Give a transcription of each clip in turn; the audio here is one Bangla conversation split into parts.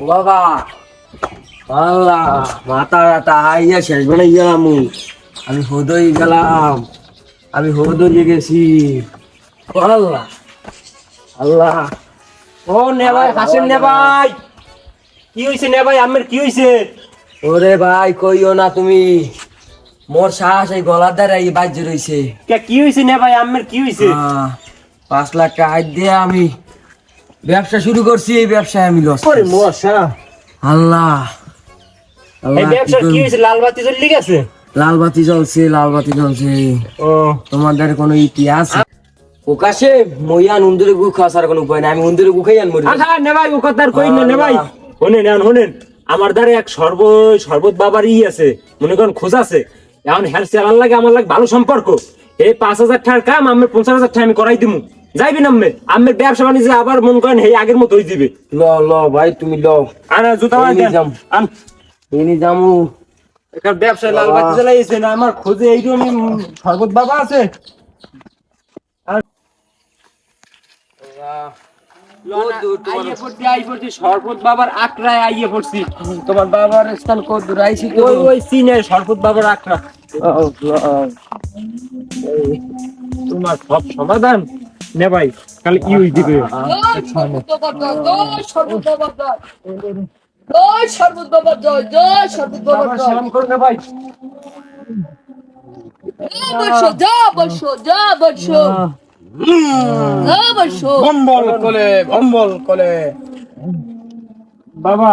বাবা। আল্লাহ মাথা ব্যথা হাইয়া শেষ বেড়ে গেলাম আমি। আমি হদই গেলাম। আমি হদই গেছি। আল্লাহ। আল্লাহ। ও নে ভাই হাসেন নে ভাই কি হইছে নে ভাই আমের কি হইছে? ওরে ভাই কইও না তুমি। মোর শ্বাস এই গলার দ্বারা এই বাজ্য রইছে। কে কি হইছে নে ভাই আমের কি হইছে? পাঁচ লাখ টাকা দিয়ে আমি ব্যবসা শুরু করছি এই ব্যবসায় আমি লস ওরে মশা। আল্লাহ। এই ব্যবসার কি হইছে লাল বাতি জ্বলি গেছে? লাল বাতি জ্বলছে লাল বাতি জ্বলছে। ও। তোমাদের কোনো ইতিহাস ওকাশে মইয়ান উন্দরে গু খাসার কোনো উপায় নাই আমি উন্দরে গু খাই আনব আচ্ছা নে ভাই ও কথা আর কই না নে ভাই। শুনেন এখন শুনেন আমার দ্বারা এক সর্ব শরবত বাবার ই আছে। মনে করেন খোঁজ আছে। এখন হেয়ার সেলার লাগে আমার লাগে ভালো সম্পর্ক। এই পাঁচ হাজার টাকার কাম আমি পঞ্চাশ হাজার টাকা আমি করাই দিমু। যাইবেন আম্মে। আম্মের ব্যবসা বাণিজ্য আবার মন করেন এই আগের মতো হয়ে দিবে। ল ল ভাই তুমি ল। আনা জুতা এই বানাই নিজাম। আন এনে যামু। এখানে ব্যবসায় লাল বাতি জ্বালাইছে না আমার খোঁজে এইরকম শরবত বাবা আছে। শরবত বাবার আকড়ায় আইয়ে পড়ছি। তোমার বাবার স্থান কত দূর আইছি ওই ওই সিনে শরবত বাবার আকড়া তোমার সব সমাধান। নে ভাই কি হই দিবে বাবা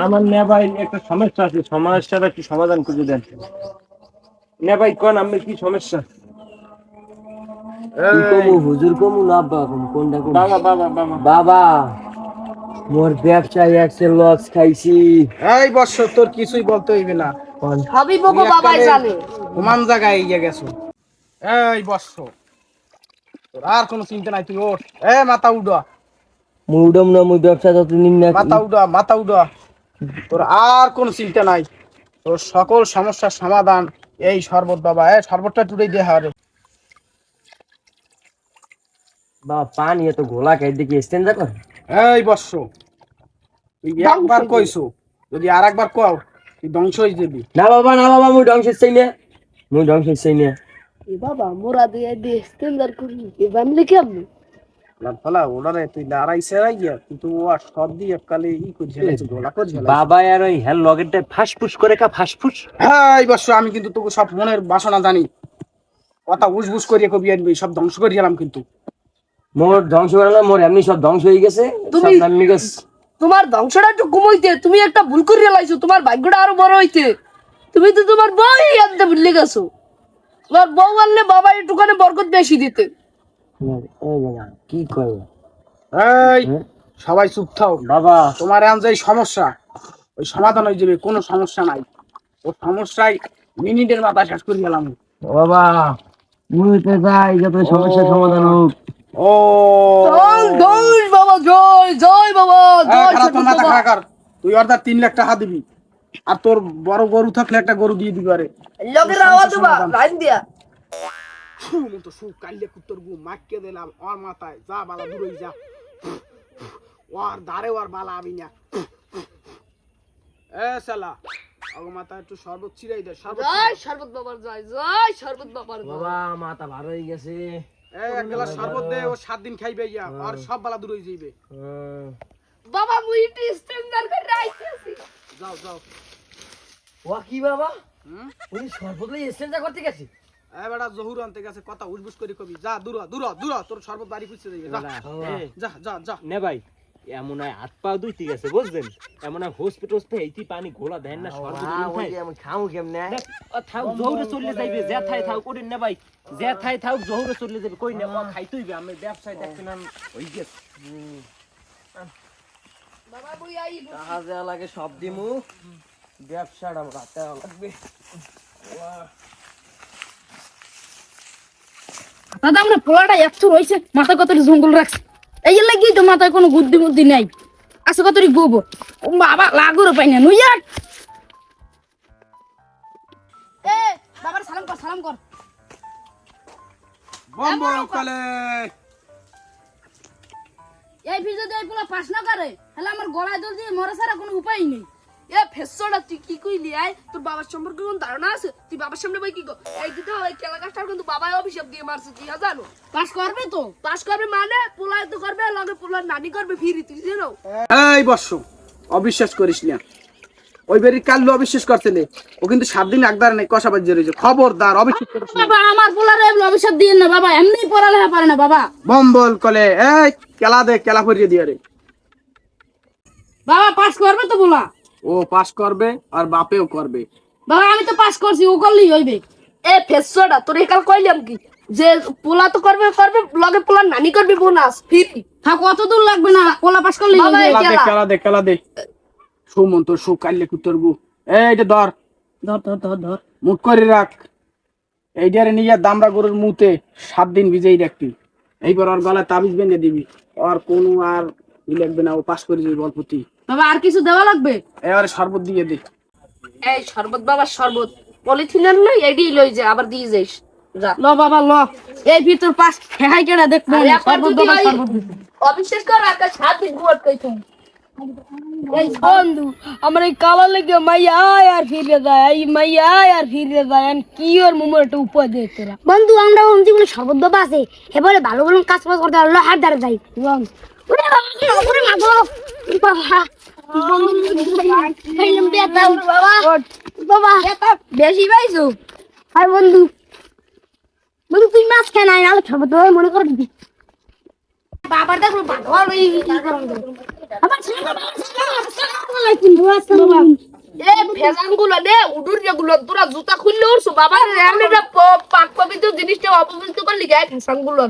আমার নে ভাই একটা সমস্যা আছে সমস্যাটা কি সমাধান করে দেন নে ভাই কোন আমি কি সমস্যা কমু হুজুর কমু না আব্বা কমু কোনটা কমু? বাবা বাবা বাবা। বাবা মোর ব্যবসায় একশো লস খাইছি। এই বর্ষ তোর কিছুই বলতে হইবে না। সবই বকো বাবাই জানে। সমান জায়গায় এগিয়ে গেছো। এই বর্ষ তোর আর কোনো চিন্তা নাই তুই ওঠ। এ মাথা উডা। মুই উডম না মুই ব্যবসা যত নিন না মাথা উডা মাথা উডা। তোর আর কোনো চিন্তা নাই। তোর সকল সমস্যার সমাধান এই শরবত বাবা এ শরবতটা টুড়ে দিয়ে হারে বাবা পানি এত গোলা খাই দেখি স্ট্যান্ডার করে? এই বর্ষ তুই একবার কইছো যদি আর একবার কও তুই ধ্বংস হয়ে যাবি। না বাবা না বাবা মুই ধ্বংস চাই না। মুই ধ্বংস চাই না। এ বাবা মোরা দিয়ে দিয়ে স্ট্যান্ডার করি এ বানলে কেমন? ফলা ওনারে তুই লড়াই সেরাই গিয়া কিন্তু ও আর সব দিয়ে কালে ই করে ঝেলাইছে গোলা করে ঝেলাইছে বাবা আর ওই হ্যাঁ লগেরটা ফাঁসফুস করে কা ফাঁসফুস। এই আমি কিন্তু তোকে সব মনের বাসনা জানি। কথা উসবুস করিয়ে কবি আনবি সব ধ্বংস করে গেলাম কিন্তু। মোর ধ্বংস করে না মোর এমনি সব ধ্বংস হয়ে গেছে তুমি- তোমার ধ্বংসটা একটু কমাইতে তুমি একটা ভুল করে লাইছো তোমার ভাগ্যটা আরও বড় হইতে। তুমি তো তোমার বই আনতে ভুলে গেছো। তোমার বউ আনলে বাবা একটুখানি বরকত বেশি দিতে। কি এই সবাই চুপ থাও। বাবা। তোমার এখন যে সমস্যা ওই সমাধান হয়ে যাবে কোনো সমস্যা নাই। ও সমস্যায় মিনিটের মাথা শেষ করে গেলাম। বাবা মুই তো যাই যত সমস্যার সমাধান হোক। ও। জয় বাবা জয় জয় বাবা জয় খারাপ তোর মাথা বাবা। খারাপ কর। তুই অর্ধাৎ তিন লাখ টাকা দিবি। আর তোর বড় গরু থাকলে একটা গরু দিয়ে দিবি আরে। লোকের আওয়াজ দেবা লাইন দিয়া। ফু, সু কাইলে কুত্তর গু মাইকে দিলাম ওর মাথায় যা বালা দূরই যা। ওর ধারে ওর বালা আমি না। এ সালা ওর মাথায় একটু শরবত ছিড়াই দে শরবত জয় বাবার জয় জয় সর্বত বাবার বাবা মাথা ভালো হয়ে গেছে। এক গ্লাস শরবত দে ও সাত দিন খাইবে ইয়া আর সব বালা যাইবে। বাবা মুই একটু স্ট্যান্ডার করে আইতেছি যাও যাও। কি বাবা? এসেন্সা করতে গেছে? এ বেটা জহুর আনতে গেছে কথা উজবুজ করে কবি। যা দূর দূর দূর তোর শরবত বাড়ি খুঁজতে যাইবে। যা। যা যা যা। নে ভাই। এমন হয় হাত পা দুইতে গেছে বুঝলেন এমন হয় হসপিটাল হসপিটাল এইটি পানি ঘোলা দেন না উঠায়। যে কেমনে? দেখ, ও থাক জহুরে চলে যাইবে যে থাই থাক করেন না ভাই যে থাই থাক জহুরে চলে যাবে কই না ও খাইতে হইবে আমি ব্যবসায় দেখছেন ওই গেছে বাবা মুই আই টাকা দেওয়া লাগে সব দিমু। ব্যবসাটা রাখতে লাগবে। দাদা আমরা পোলাটা একশো রয়েছে মাথা কতটি জঙ্গল রাখছে। এই লাগি তো মাথায় কোনো বুদ্ধি বুদ্ধি নাই। আছে কত গোব বাবা লাগুরও পাই না এ বাবার সালাম কর সালাম কর। কালে। এই যদি এই পোলা পাস না করে তাহলে আমার গলায় দল দিয়ে মরা ছাড়া কোনো উপায় নেই। এ ফেসটা তুই কি কইলি আয় তোর বাবার সম্পর্কে কোন ধারণা আছে? তুই বাবার সামনে বই কি গো এই দিতে ওই কেলা গাছটা কিন্তু বাবাই অভিশাপ দিয়ে মারছে তুই জানো? পাস করবে তো। পাস করবে মানে পোলায় তো করবে লগে পোলার নানি করবে ফিরি তুই জানো? এই বর্ষ অবিশ্বাস করিস না। ওই বেরি কাল্লু অবিশ্বাস করছিলে ও কিন্তু সাত দিন একদার নেই কষা বাজ্য রয়েছে। খবরদার অবিশ্বাস করিস বাবা আমার পোলারে অভিশাপ দিয়ে না বাবা এমনি পড়ালেখা পারে না বাবা। বম্বল কলে এই কেলা দে কেলা ফরিয়ে দিয়ে রে। বাবা পাস করবে তো বলা ও পাস করবে আর বাপেও করবে। বাবা আমি তো পাস করছি ও করলেই হইবে। এ ফেসটা তোর একাল কইলাম কি? যে পোলা তো করবে করবে লগে পোলার নানি করবে বোনাস ফিরি। থাক কত দূর লাগবে না পোলা পাস করলেই বাবা, হইবে। এই কেলা দে কেলা। কেলা দে কেলা দে। সুমন্ত সু কাল্লে কুত্তর গু। এইটা ধর। ধর ধর ধর ধর। মুট করে রাখ। এইটারে নিয়ে দামরা গরুর মুতে সাত দিন ভিজেই রাখবি এইবার ওর গলায় তাবিজ বেঁধে দিবি। আর কোনো আর ই লাগবে না ও পাস করে যাবি গল্পতি বাবা আর কিছু দেওয়া লাগবে? এবারে শরবত দিয়ে দে। এই শরবত বাবা শরবত। পলিথিনের লই এডি লই যা আবার দিয়ে যাইস। ল বাবা ল। এই ভিতর পাস একবার সর্বত যদি বাবা ওই- অবিশ্বাস কর আকাশ সাত দিন ঘুমাত কই তুমি এই বন্ধু আমার এই কালা লেগে মাইয়া আর ফিরে যায় এই মাইয়া আর ফিরে যায় আমি কি ওর মুমর একটা উপায় দে তোরা বন্ধু আমরা জীবনে শরবত বাবা আছে এবারে ভালো ভালো কাজ বাজ করতে হাত দ্বারা যাই। বল ওরে বাবা ওরে মা বেশি পাইছো আর বন্ধু বন্ধু তুই মাছ খাই নাই নাহলে শরবত বাবা। মনে কর দিবি বাবার দেখো জুতা খুললে উঠছো বাবা। পাক পবিত্র জিনিসটা অপবিত্র করলি গায়ে ফেসানগুলো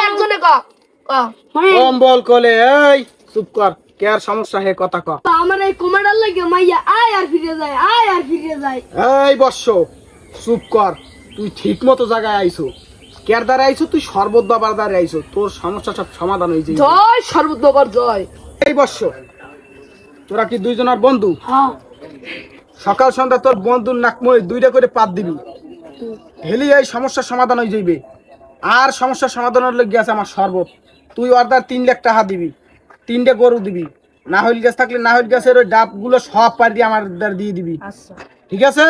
একজনে ক? কম্বল কলে এই চুপ কর কে আর সমস্যা হে কথা ক। আমার এই লাগে মাইয়া আয় আর ফিরে যায় আয় আর ফিরে যায়। এই বর্ষ চুপ কর তুই ঠিক মতো জায়গায় আইছো। কের দ্বারা আইছো? তুই শরবত বাবার দ্বারা আইছো। তোর সমস্যা সব সমাধান হয়ে যাবে জয় সর্বত বাবার জয়। এই বর্ষ তোরা কি দুইজনের বন্ধু? সকাল সন্ধ্যা তোর বন্ধুর নাকময় দুইটা করে পাত দিবি। হেলি এই সমস্যার সমাধান হয়ে যাইবে। আর সমস্যার সমাধানের লেগে আছে আমার শরবত। তুই অর্ডার তিন লাখ টাকা দিবি তিনটে গরু দিবি না হইল গাছ থাকলে না হইল গাছের ওই ডাবগুলো সব পার দিয়ে আমার দ্বারা দিয়ে দিবি। ঠিক আছে?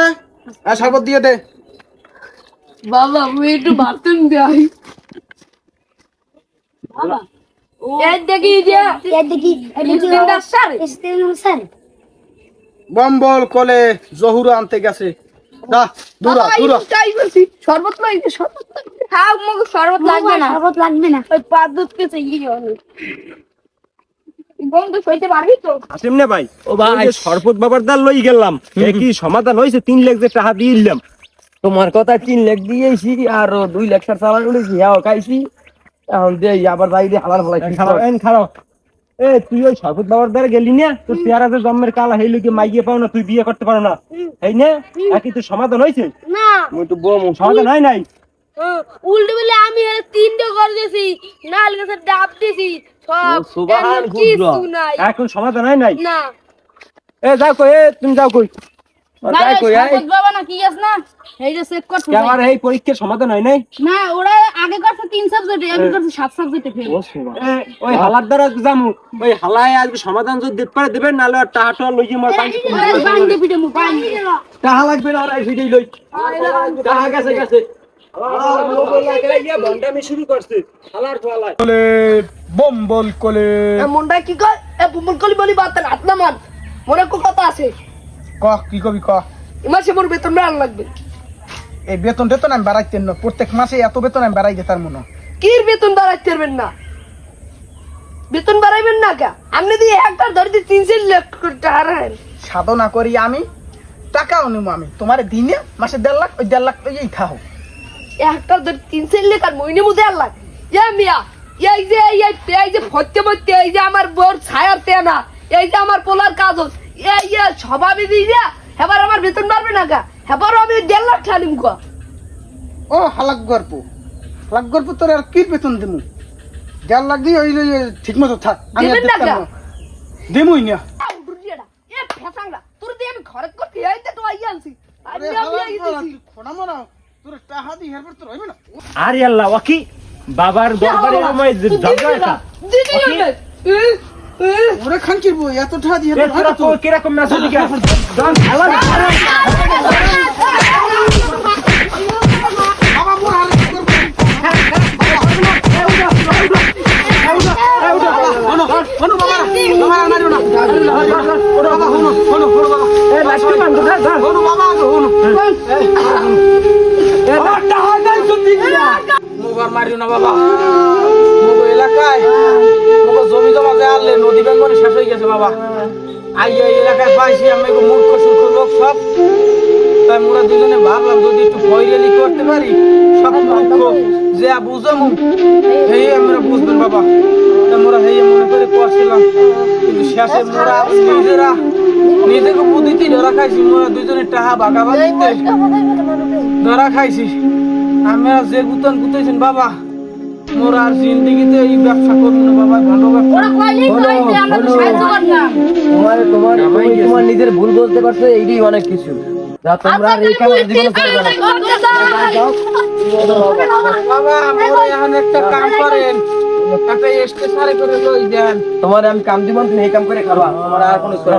আর শরবত দিয়ে দে। বাবা আমি একটু বাথরুম যাই। বম্বল কলে জহুর আনতে গেছে। দা দূরা দূরা চাই বলছি শরবত লই শরবত লই হ্যাঁ মগ শরবত লাগবে না। শরবত লাগবে না। ওই পাঁচ দুধ পেছে অনেক বন্ধু সইতে পারবি তো? আসেম না ভাই। ও ভাই। শরবত বাবার দাল লই গেলাম। এ কি সমাধান হয়েছে তিন লাখ যে টাকা দিয়ে দিলাম তোমার কথা তিন লাখ দিয়েছি আর দুই লাখ সার চালান উঠেছি হ্যাঁ খাইছি। এখন দিয়ে আবার বাইরে হালার ফলাই এন খারাপ এ তুই ওই শরবত বাবার দ্বারা গেলি না? তোর পেয়ারা যে জন্মের কালা হইল কি মাইয়ে পাও না তুই বিয়ে করতে পারো না। এই না একই তো সমাধান হয়েছে? না। মুই তো বম সমাধান হয় নাই। উল্টো বলে আমি এর তিনটে ঘর দিয়েছি নাল গাছের ডাব দিছি সব সুবহান এখন সমাধান হয় নাই? না। এ যাও কই এ তুমি যাও কই। পরীক্ষার সমাধান হয় নাই? না ওরা আগে করছে তিন সাবজেক্টে আমি করছি সাত সাবজেক্টে ফেল ও সুবা এ, ওই হালার দ্বারা যামু ওই হালায় আজকে সমাধান যদি দিতে পারে দেবেন আর লাগবে না আর এই ভিডিও লই। গেছে গেছে। বম্বল কলে। কি কয়? এ বুমল কলি বলি বাত হাত না মান। মনে কো কথা আছে। ক কি কবি ক? মাসে মোর বেতন বেড়ান লাগবে। এই বেতন টেতন আমি বাড়াইতেন না। প্রত্যেক মাসে এত বেতন আমি বাড়াই দিতার মনে। কির বেতন বাড়াইতে পারবেন না? বেতন বাড়াইবেন না কে? আপনি দিয়ে তিন চার লাখ করে টাকা সাধনা করি আমি টাকাও নিব আমি। তোমার দিনে মাসে দেড় লাখ ওই দেড় লাখ এই খাও। একটা ধরে তিন চার লাখ আর মহিনে মধ্যে আর লাখ। এ মিয়া এই যে এই যে ফতে এই যে আমার বোর ছায়ার তেনা এই যে আমার পোলার কাজ এই যে স্বভাবে দিয়ে দিয়া এবার আমার বেতন বাড়বে না কা এবার আমি দেড় লাখ টাকা নিম ও হালাক গল্প হালাক গল্প তোর আর কি বেতন দিমু? দেড় লাখ দিয়ে ওই ঠিক মতো থাক। আমি আর না দেখতাম। দিমুই আরে আমি হালাক গলা, তুই খোনা মরা। তোর টাহা দি হেরবার তোর হইবে না। আরে আল্লাহ বাবার দরবারে সময় ঝগড়া ওরা খানকির বই এত টাকা দিয়ে কো- কীরকম ম্যাচ দিকে হনো বাবা বাবা মারিও না বাবা। মোগো এলাকায় মোগো জমি জমা যায় আনলে নদী বেঙ্গনে শেষ হয়ে গেছে বাবা। আই এই এলাকায় পাইছি আমি মূর্খ সূর্খ লোক সব। তাই মোরা দুজনে ভাবলাম যদি একটু ফয়রালি করতে পারি সব মূর্খ যে বুঝমু এই আমরা বুঝবেন বাবা। তা মোরা হেয়ে মনে করে করছিলাম। কিন্তু শেষে মোরা নিজেরা নিজেকে বুদ্ধিতে ধরা খাইছি মোরা দুজনে টাহা বাগাবাগিতে ধরা খাইছি। আমরা যে গুতন গুতাইছেন বাবা মোর আর জিন্দিগিতে এই ব্যবসা করব না বাবা ভালো তোমার তোমার তোমার নিজের ভুল বলতে পারছ এইটাই অনেক কিছু। যা তোমরা আর এই কামড় জীবনে করবে না। বাবা মোর এখন একটা কাম করেন। একটা স্টেশনারে করে লই তোমার আমি কাম দিব তুমি এই কাম করে খাবা। আমার আর কোনো করা